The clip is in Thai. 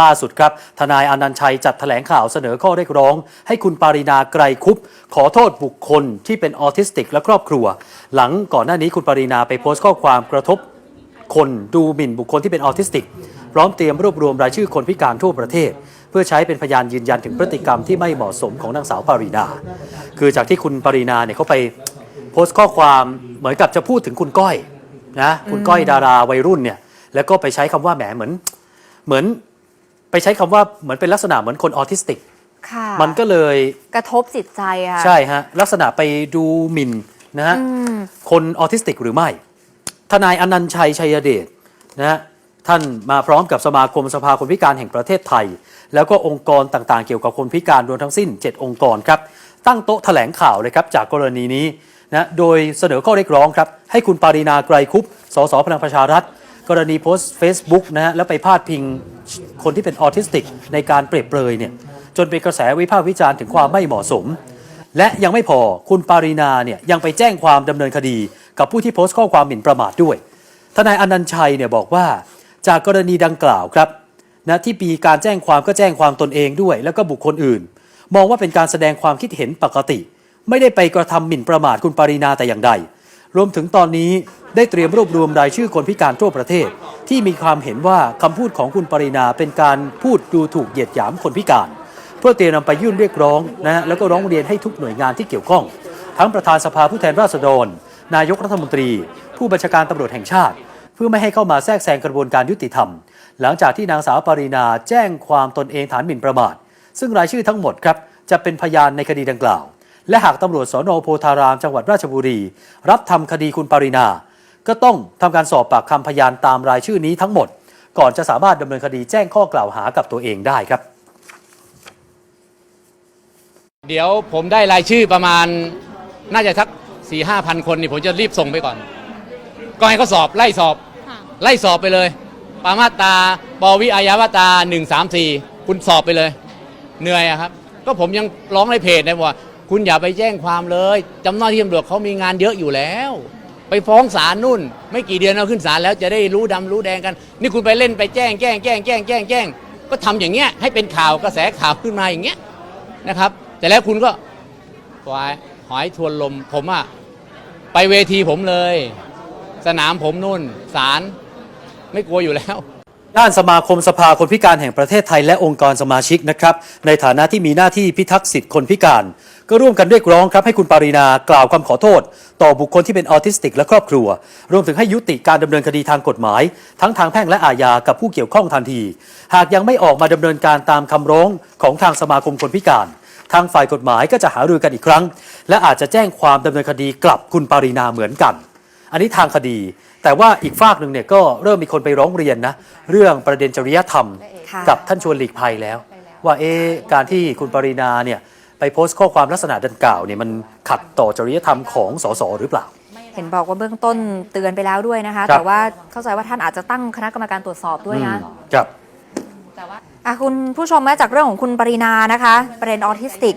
ล่าสุดครับ ทนายอนันชัยจัดแถลงข่าวเสนอข้อเรียกร้อง ให้คุณปารินาไกรคุป ขอโทษบุคคลที่เป็นออทิสติกและครอบครัว หลังก่อนหน้านี้คุณปารินาไปโพสต์ข้อความกระทบคนดูหมิ่นบุคคลที่เป็นออทิสติก พร้อมเตรียมรวบรวมรายชื่อคนพิการทั่วประเทศ เพื่อใช้เป็นพยานยืนยันถึงพฤติกรรมที่ไม่เหมาะสมของนางสาวปารินาคือจากที่คุณปารินาเนี่ยเขาไปโพสต์ข้อความเหมือนกับจะพูดถึงคุณก้อยนะคุณก้อยดาราวัยรุ่นเนี่ยแล้วก็ไปใช้คำว่าแหมเหมือน เหมือน ไปใช้คำว่าเหมือนเป็นลักษณะเหมือนคนออทิสติก ค่ะมันก็เลยกระทบจิตใจค่ะใช่ฮะลักษณะไปดูหมิ่นนะฮะอืมคนออทิสติกหรือไม่ ทนายอนันต์ชัยชัยเดชนะฮะท่านมาพร้อมกับสมาคมสภาคนพิการแห่งประเทศไทย แล้วก็องค์กรต่างๆ เกี่ยวกับคนพิการรวมทั้งสิ้น 7 องค์กรครับ ตั้งโต๊ะแถลงข่าวเลยครับจากกรณีนี้นะโดยเสนอข้อเรียกร้องครับให้คุณปารีนาไกรคุปสสพลังประชารัฐ กรณีโพสต์ Facebook นะฮะแล้วไปพาดพิงคนที่เป็นออทิสติกในการเปรียบเปรยเนี่ยจนเป็นกระแสวิพากษ์วิจารณ์ถึงความไม่เหมาะสม และยังไม่พอคุณปารีนาเนี่ยยังไปแจ้งความดำเนินคดี กับผู้ที่โพสต์ข้อความหมิ่นประมาทด้วย ทนายอนันต์ชัยเนี่ยบอกว่าจากกรณีดังกล่าวครับนะที่ปีการแจ้งความก็แจ้งความตนเองด้วย แล้วก็บุคคลอื่น มองว่าเป็นการแสดงความคิดเห็นปกติ ไม่ได้ไปกระทำหมิ่นประมาทคุณปารีนาแต่อย่างใด รวมถึงตอนนี้ได้เตรียมรวบรวมรายชื่อคนพิการทั่วประเทศ ที่มีความเห็นว่าคำพูดของคุณปรินาเป็นการพูดดูถูกเหยียดหยามคนพิการ เพื่อเตรียมนำไปยื่นเรียกร้องนะฮะแล้วก็ร้องเรียนให้ทุกหน่วยงานที่เกี่ยวข้อง ทั้งประธานสภาผู้แทนราษฎร นายกรัฐมนตรี ผู้บัญชาการตำรวจแห่งชาติ เพื่อไม่ให้เข้ามาแทรกแซงกระบวนการยุติธรรม หลังจากที่นางสาวปรินาแจ้งความตนเองฐานหมิ่นประมาทซึ่งรายชื่อทั้งหมดครับจะเป็นพยานในคดีดังกล่าว และหากตำรวจสนโพธารามจังหวัดราชบุรี รับทำคดีคุณปรินา ก็ต้องทำการสอบปากคำพยานตามรายชื่อนี้ทั้งหมด ก่อนจะสามารถดำเนินคดีแจ้งข้อกล่าวหากับตัวเองได้ครับ เดี๋ยวผมได้รายชื่อประมาณน่าจะสักสี่ห้าพันคนนี่ผมจะรีบส่งไปก่อน ก็ให้เขาสอบไล่สอบ ไล่สอบไปเลย ปามาตราปวิอาญามาตราหนึ่งสามสี่คุณสอบไปเลย เหนื่อยอะครับ ก็ผมยังร้องในเพจนะว่า คุณอย่าไปแจ้งความเลยจำหน้าที่ตำรวจเขามีงานเยอะอยู่แล้ว ไปฟ้องศาลนู่น ไม่กี่เดือนเอาขึ้นศาลแล้วจะได้รู้ดำรู้แดงกัน นี่คุณไปเล่นไปแจ้งแจ้งแจ้งแจ้งแจ้งแจ้งก็ทำอย่างเงี้ยให้เป็นข่าวกระแสข่าวขึ้นมาอย่างเงี้ยนะครับ แต่แล้วคุณก็วายหอยทวนลมผมอะไปเวทีผมเลย สนามผมนู่นศาลไม่กลัวอยู่แล้ว ด้านสมาคมสภาคนพิการแห่งประเทศไทยและองค์กรสมาชิกนะครับ ในฐานะที่มีหน้าที่พิทักษ์สิทธิคนพิการ ก็ร่วมกันเรียกร้องครับให้คุณปารีนากล่าวคำขอโทษ ต่อบุคคลที่เป็นออทิสติกและครอบครัว รวมถึงให้ยุติการดำเนินคดีทางกฎหมาย ทั้งทางแพ่งและอาญากับผู้เกี่ยวข้องทันที หากยังไม่ออกมาดำเนินการตามคำร้องของทางสมาคมคนพิการ ทางฝ่ายกฎหมายก็จะหารือกันอีกครั้ง และอาจจะแจ้งความดำเนินคดีกลับคุณปารีนาเหมือนกัน อันนี้ทางคดี แต่ว่าอีกฝากหนึ่งเนี่ยก็เริ่มมีคนไปร้องเรียนนะเรื่องประเด็นจริยธรรม ค่ะกับท่านชวนหลีกภัยแล้ว ว่าเอ๊ะการที่คุณปรินาเนี่ยไปโพสต์ข้อความลักษณะดังกล่าวเนี่ยมันขัดต่อจริยธรรมของสสหรือเปล่า เห็นบอกว่าเบื้องต้นเตือนไปแล้วด้วยนะคะครับแต่ว่าเข้าใจว่าท่านอาจจะตั้งคณะกรรมการตรวจสอบด้วยนะ อืมครับ อะคุณผู้ชมมาจากเรื่องของคุณปรินานะคะ ประเด็นออทิสติก